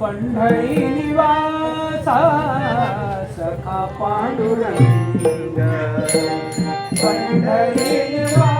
पंढरी निवासा सखा पांडुरंग. पंढरी निवासा.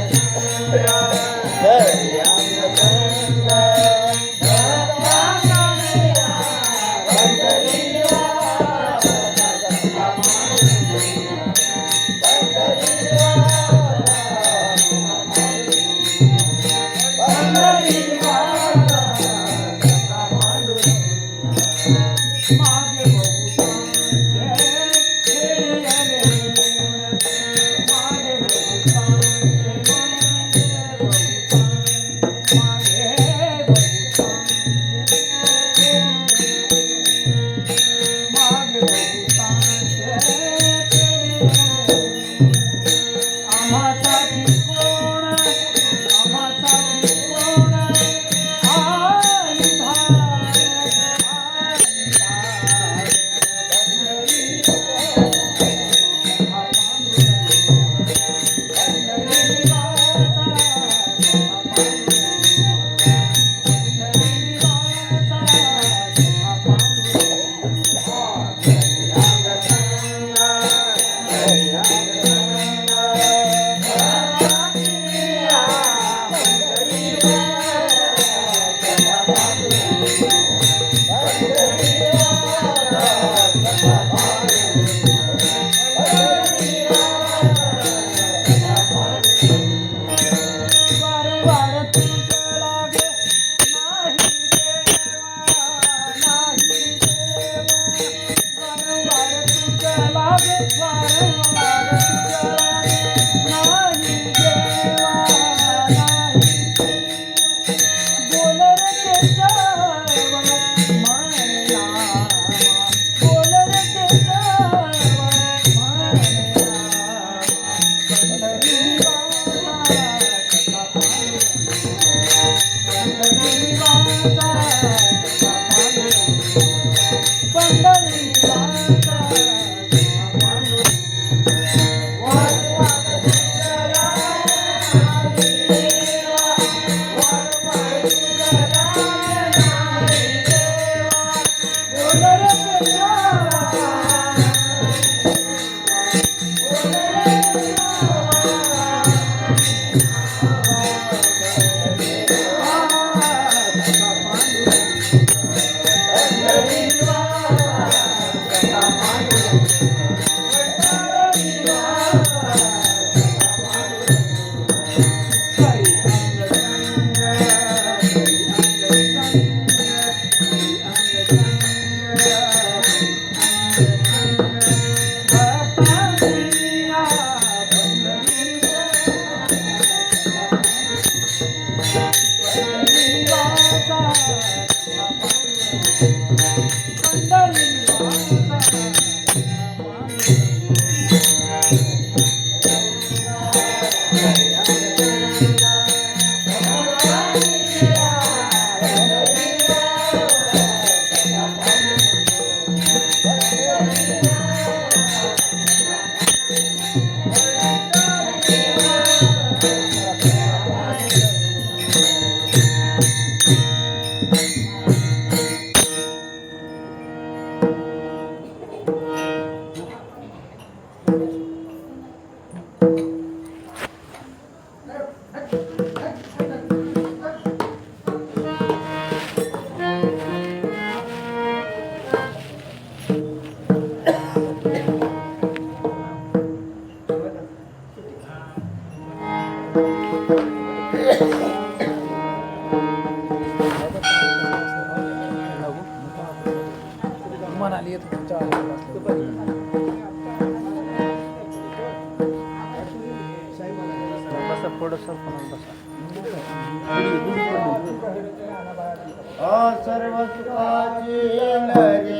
Yeah. म्हणाली येत बसा पुढं सरपणाला बसा सर्व सुखाची